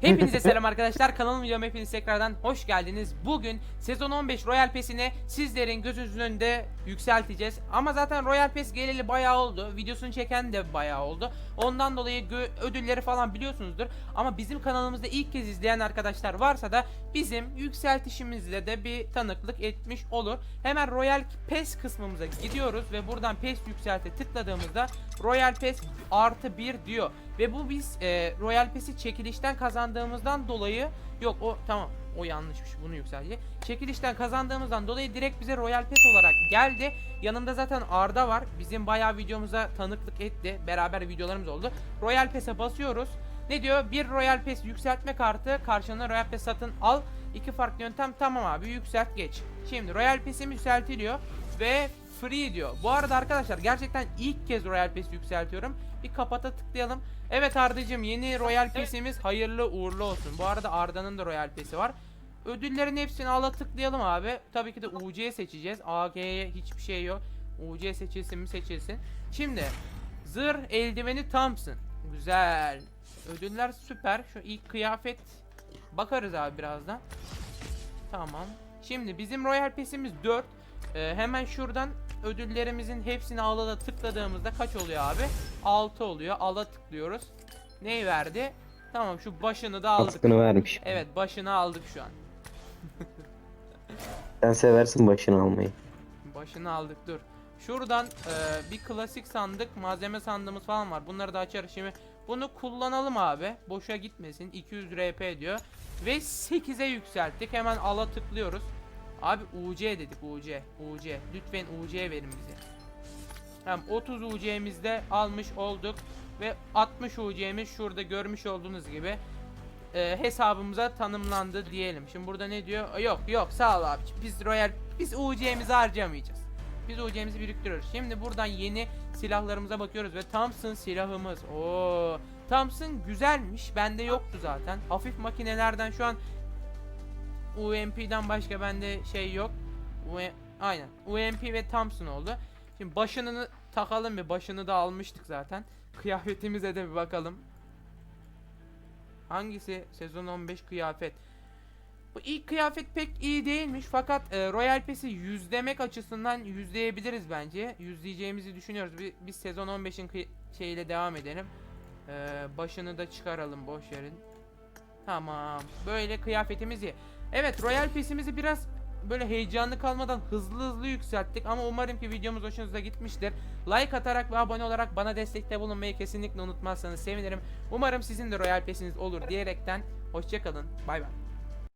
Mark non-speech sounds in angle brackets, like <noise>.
Hepinize <laughs> selam arkadaşlar. Kanalıma videoma hepiniz tekrardan hoş geldiniz. Bugün sezon 15 Royal Pass'ini sizlerin gözünüzün önünde yükselteceğiz. Ama zaten Royal Pass geleli bayağı oldu. Videosunu çeken de bayağı oldu. Ondan dolayı ödülleri falan biliyorsunuzdur. Ama bizim kanalımızda ilk kez izleyen arkadaşlar varsa da bizim yükseltişimizle de bir tanıklık etmiş olur. Hemen Royal Pass kısmımıza gidiyoruz ve buradan Pass yükselte tıkladığımızda Royal Pass artı 1 diyor. Ve bu biz e, Royal Pass'i çekilişten kazandığımızdan dolayı yok o tamam o yanlışmış bunu yükseltecek. Çekilişten kazandığımızdan dolayı direkt bize Royal Pass olarak geldi. Yanımda zaten Arda var. Bizim bayağı videomuza tanıklık etti. Beraber videolarımız oldu. Royal Pass'e basıyoruz. Ne diyor? Bir Royal Pass yükseltme kartı karşılığında Royal Pass satın al. İki farklı yöntem tamam abi yükselt geç. Şimdi Royal Pass'im yükseltiliyor ve free diyor. Bu arada arkadaşlar gerçekten ilk kez Royal Pass yükseltiyorum. Bir kapata tıklayalım. Evet Arda'cığım yeni Royal Pass'imiz hayırlı uğurlu olsun. Bu arada Arda'nın da Royal Pass'i var. Ödüllerin hepsini ala tıklayalım abi. Tabii ki de UC seçeceğiz. AG'ye hiçbir şey yok. UC seçilsin mi seçilsin. Şimdi zırh eldiveni Thompson. Güzel. Ödüller süper. Şu ilk kıyafet bakarız abi birazdan. Tamam. Şimdi bizim Royal Pass'imiz 4. Ee, hemen şuradan ödüllerimizin hepsini alada tıkladığımızda kaç oluyor abi? 6 oluyor. Ala tıklıyoruz. Neyi verdi? Tamam şu başını da aldık. Kaskını vermiş. Evet başını aldık şu an. <laughs> Sen seversin başını almayı. Başını aldık dur. Şuradan e, bir klasik sandık, malzeme sandığımız falan var. Bunları da açarız şimdi. Bunu kullanalım abi. Boşa gitmesin. 200 RP diyor. Ve 8'e yükselttik. Hemen ala tıklıyoruz. Abi UC dedik UC. UC. Lütfen UC verin bize. Tamam 30 UC'mizde almış olduk. Ve 60 UC'miz şurada görmüş olduğunuz gibi e, hesabımıza tanımlandı diyelim. Şimdi burada ne diyor? Aa, Yok yok sağ ol abi. Biz Royal biz UC'mizi harcamayacağız. Biz UC'mizi biriktiriyoruz. Şimdi buradan yeni silahlarımıza bakıyoruz ve Thompson silahımız. Oo. Thompson güzelmiş. Bende yoktu zaten. Hafif makinelerden şu an UMP'den başka bende şey yok. U- Aynen. UMP ve Thompson oldu. Şimdi başını takalım bir. Başını da almıştık zaten. <laughs> Kıyafetimize de bir bakalım. Hangisi sezon 15 kıyafet? Bu ilk kıyafet pek iyi değilmiş fakat e, Royal Pass'i yüzlemek açısından yüzleyebiliriz bence. Yüzleyeceğimizi düşünüyoruz. Bi- Biz sezon 15'in kıy- şeyiyle devam edelim. E, başını da çıkaralım boş yerin. Tamam. Böyle kıyafetimiz iyi. Evet Royal Pass'imizi biraz böyle heyecanlı kalmadan hızlı hızlı yükselttik ama umarım ki videomuz hoşunuza gitmiştir. Like atarak ve abone olarak bana destekte bulunmayı kesinlikle unutmazsanız sevinirim. Umarım sizin de Royal Pass'iniz olur diyerekten hoşçakalın. Bay bay.